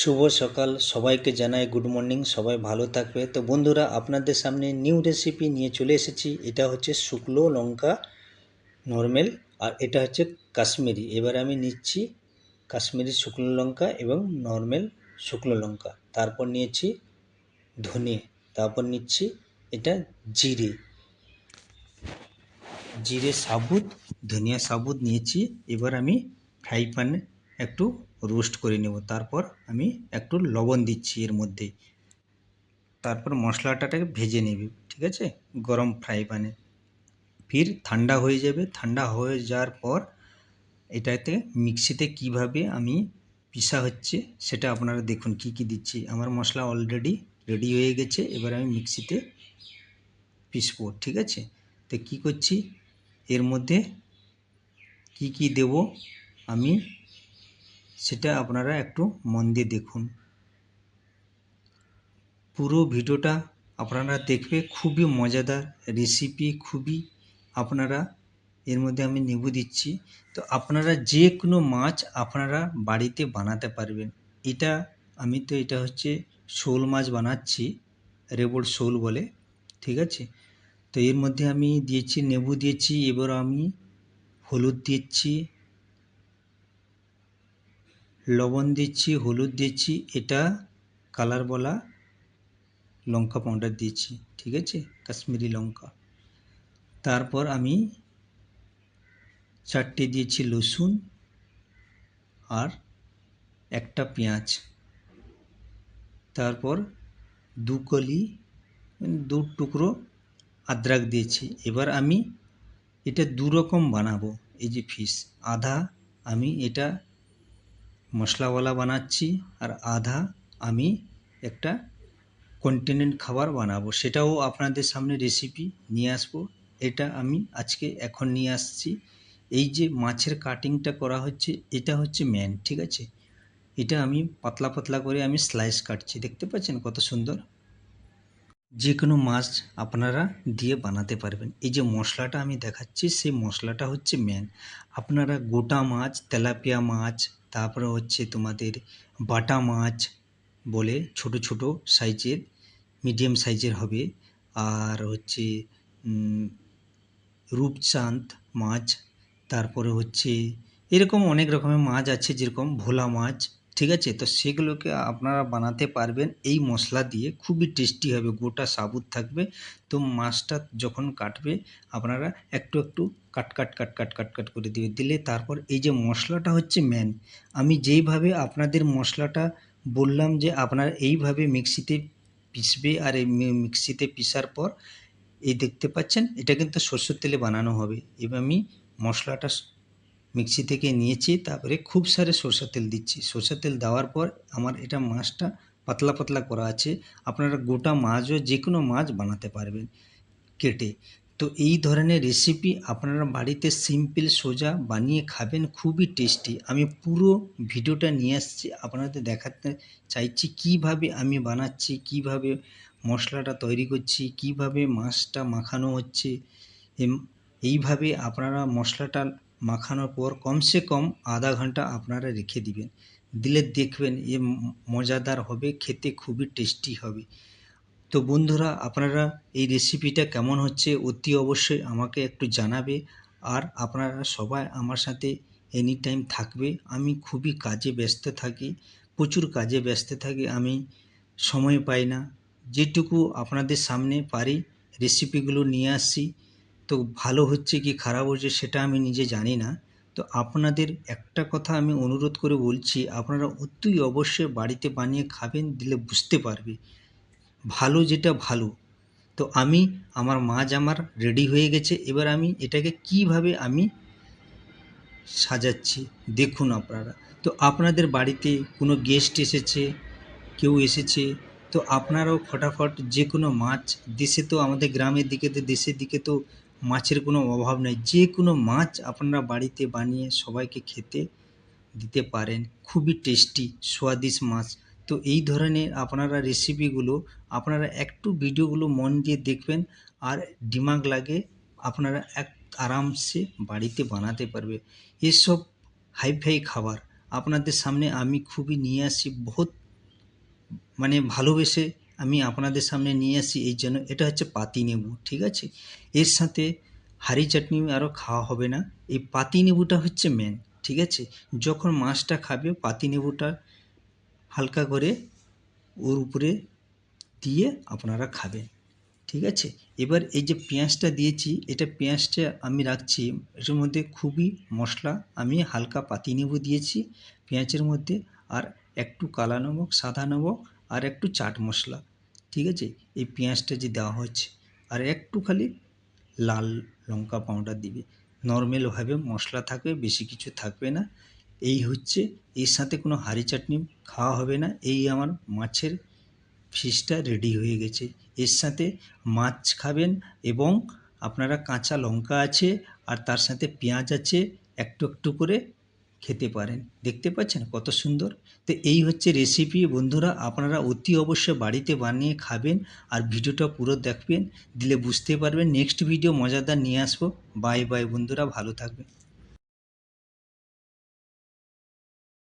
শুভ সকাল, সবাইকে জানাই গুড মর্নিং সবাই ভালো থাকবে। তো বন্ধুরা, আপনাদের সামনে নিউ রেসিপি নিয়ে চলে এসেছি। এটা হচ্ছে শুকনো লঙ্কা নর্মেল আর এটা হচ্ছে কাশ্মীরি। এবার আমি নিচ্ছি কাশ্মীরি শুকনো লঙ্কা এবং নর্মেল শুকনো লঙ্কা। তারপর নিয়েছি ধনে। তারপর নিচ্ছি এটা জিরে। জিরে সাবুত, ধনিয়া সাবুত নিয়েছি। এবার আমি ফ্রাই প্যানে একটু রোস্ট করে নেব। তারপর আমি একটু লবণ দিচ্ছি এর মধ্যে। তারপর মশলাটাকে ভেজে নেবে, ঠিক আছে? গরম ফ্রাই প্যানে। ফির ঠান্ডা হয়ে যাবে। ঠান্ডা হয়ে যাওয়ার পর এটাতে মিক্সিতে কীভাবে আমি পিসা হচ্ছে সেটা আপনারা দেখুন কি কি দিচ্ছি। আমার মশলা অলরেডি রেডি হয়ে গেছে। এবার আমি মিক্সিতে পিসবো, ঠিক আছে? তো কী করছি? এর মধ্যে কি কি দেব আমি সেটা আপনারা একটু মন দিয়ে দেখুন। পুরো ভিডিওটা আপনারা দেখবে, খুবই মজাদার রেসিপি খুবই আপনারা এর মধ্যে আমি নেবু দিচ্ছি। তো আপনারা যে কোনো মাছ আপনারা বাড়িতে বানাতে পারবেন। এটা আমি তো এটা হচ্ছে শোল মাছ বানাচ্ছি রেবল শোল বলে, ঠিক আছে? তো এর মধ্যে আমি দিয়েছি, নেবু দিয়েছি, এবার আমি হলুদ দিচ্ছি লবণ দিচ্ছি, হলুদ দিচ্ছি, এটা কালার বলা লঙ্কা পাউডার দিচ্ছি, ঠিক আছে? কাশ্মীরি লঙ্কা। তারপর আমি চারটে দিয়েছি রসুন আর একটা পেঁয়াজ। তারপর দু কলি দু টুকরো আদ্রাক দিয়েছি। এবার আমি এটা দু রকম বানাবো, এই যে ফিশ আধা আমি এটা মশলাওয়ালা বানাচ্ছি আর আধা আমি একটা কন্টিনেন্ট খাবার বানাবো। সেটাও আপনাদের সামনে রেসিপি নিয়ে আসব। এটা আমি আজকে এখন নিয়ে আসছি। এই যে মাছের কাটিংটা করা হচ্ছে, এটা হচ্ছে ম্যান ঠিক আছে? এটা আমি পাতলা পাতলা করে আমি স্লাইস কাটছি। দেখতে পাচ্ছেন কত সুন্দর? যে কোনো মাছ আপনারা দিয়ে বানাতে পারবেন। এই যে মশলাটা আমি দেখাচ্ছি, সেই মশলাটা হচ্ছে মেন আপনারা গোটা মাছ, তেলাপিয়া মাছ তারপরে হচ্ছে তোমাদের বাটা মাছ বলে ছোট ছোট সাইজের মিডিয়াম সাইজের হবে। আর হচ্ছে রূপচাঁদ মাছ, তারপরে হচ্ছে এরকম অনেক রকমের মাছ আছে যেরকম ভোলা মাছ ঠিক আছে? তো সেগুলোকে আপনারা বানাতে পারবেন। এই মশলা দিয়ে খুবই টেস্টি হবে, গোটা সাবুত থাকবে। তো মাছটা যখন কাটবে, আপনারা একটু একটু কাট কাট কাট কাট কাট কাট করে দিবে। দিলে তারপর এই যে মশলাটা হচ্ছে ম্যান আমি যেইভাবে আপনাদের মশলাটা বললাম যে আপনারা এইভাবে মিক্সিতে পিসবে আর এই মিক্সিতে পিসার পর, এই দেখতে পাচ্ছেন? এটা কিন্তু সরষের তেলে বানানো হবে। এবার আমি মশলাটা মিক্সি থেকে নিয়েছি, তারপরে খুব সারে সরষের তেল দিচ্ছি। সরষের তেল দেওয়ার পর আমার এটা মাছটা পাতলা পাতলা করা আছে। আপনারা গোটা মাছও যে কোনো মাছ বানাতে পারবেন কেটে। তো এই ধরনের রেসিপি আপনারা বাড়িতে সিম্পল সোজা বানিয়ে খাবেন, খুবই টেস্টি আমি পুরো ভিডিওটা নিয়ে আসছি, আপনাদের দেখাতে চাইছি কীভাবে আমি বানাচ্ছি, কীভাবে মশলাটা তৈরি করছি, কীভাবে মাছটা মাখানো হচ্ছে। এইভাবে আপনারা মশলাটা মাখানোর পর কমসে কম আধা ঘণ্টা আপনারা রেখে দিবেন। দিলে দেখবেন এ মজাদার হবে, খেতে খুবই টেস্টি হবে। তো বন্ধুরা, আপনারা এই রেসিপিটা কেমন হচ্ছে অতি অবশ্যই আমাকে একটু জানাবে আর আপনারা সবাই আমার সাথে এনি টাইম থাকবে। আমি খুবই কাজে ব্যস্ত থাকি, প্রচুর কাজে ব্যস্ত থাকি, আমি সময় পাই না। যেটুকু আপনাদের সামনে পারি রেসিপিগুলো নিয়ে আসছি। তো ভালো হচ্ছে কি খারাপ হচ্ছে সেটা আমি নিজে জানি না। তো আপনাদের একটা কথা আমি অনুরোধ করে বলছি, আপনারা অতি অবশ্যই বাড়িতে বানিয়ে খাবেন দিলে বুঝতে পারবে। ভালো যেটা ভালো। তো আমি, আমার মাছ আমার রেডি হয়ে গেছে, এবার আমি এটাকে কীভাবে আমি সাজাচ্ছি দেখুন আপনারা। তো আপনাদের বাড়িতে কোনো গেস্ট এসেছে, কেউ এসেছে, তো আপনারাও ফটাফট যে কোনো মাছ দেশে তো আমাদের গ্রামের দিকে তো দেশের দিকে তো মাছের কোনো অভাব নেই। যে কোনো মাছ আপনারা বাড়িতে বানিয়ে সবাইকে খেতে দিতে পারেন। খুবই টেস্টি, স্বাদিষ্ট মাছ। তো এই ধরনের আপনারা রেসিপিগুলো আপনারা একটু ভিডিওগুলো মন দিয়ে দেখবেন আর ডিমাগ লাগে আপনারা এক আরামসে বাড়িতে বানাতে পারবে। এসব হাই ফাই খাবার আপনাদের সামনে আমি খুবই নিয়ে আসি। বহুত মানে ভালোবেসে আমি আপনাদের সামনে নিয়ে আসি এই জন্য এটা হচ্ছে পাতিনেবু ঠিক আছে? এর সাথে হাঁড়ি চাটনি আরও খাওয়া হবে না। এই পাতিনেবুটা হচ্ছে মেন ঠিক আছে? যখন মাছটা খাবে পাতিনেবুটা হালকা করে ওর উপরে দিয়ে আপনারা খাবেন, ঠিক আছে? এবার এই যে পেঁয়াজটা দিয়েছি, এটা পেঁয়াজটা আমি রাখছি এটার মধ্যে খুবই মশলা আমি হালকা পাতিনেবু দিয়েছি, পেঁয়াজের মধ্যে, আর একটু কালা নমক সাদা নমক, আর একটু চাট মশলা। ঠিক আছে? এই পেঁয়াজটা যে দেওয়া হচ্ছে আর একটু খালি লাল লঙ্কা পাউডার দিবে। নর্মালভাবে মশলা থাকবে, বেশি কিছু থাকবে না। এই হচ্ছে, এর সাথে কোনো হাঁড়ি চাটনি খাওয়া হবে না। এই আমার মাছের ফিশটা রেডি হয়ে গেছে। এর সাথে মাছ খাবেন এবং আপনারা কাঁচা লঙ্কা আছে আর তার সাথে পেঁয়াজ আছে, একটু একটু করে খেতে পারেন। দেখতে পাচ্ছেন কত সুন্দর? তো এই হচ্ছে রেসিপি বন্ধুরা, আপনারা অতি অবশ্যই বাড়িতে বানিয়ে খাবেন আর ভিডিওটা পুরো দেখবেন, দিলে বুঝতে পারবেন। নেক্সট ভিডিও মজাদার নিয়ে আসব। বাই বাই বন্ধুরা, ভালো থাকবেন।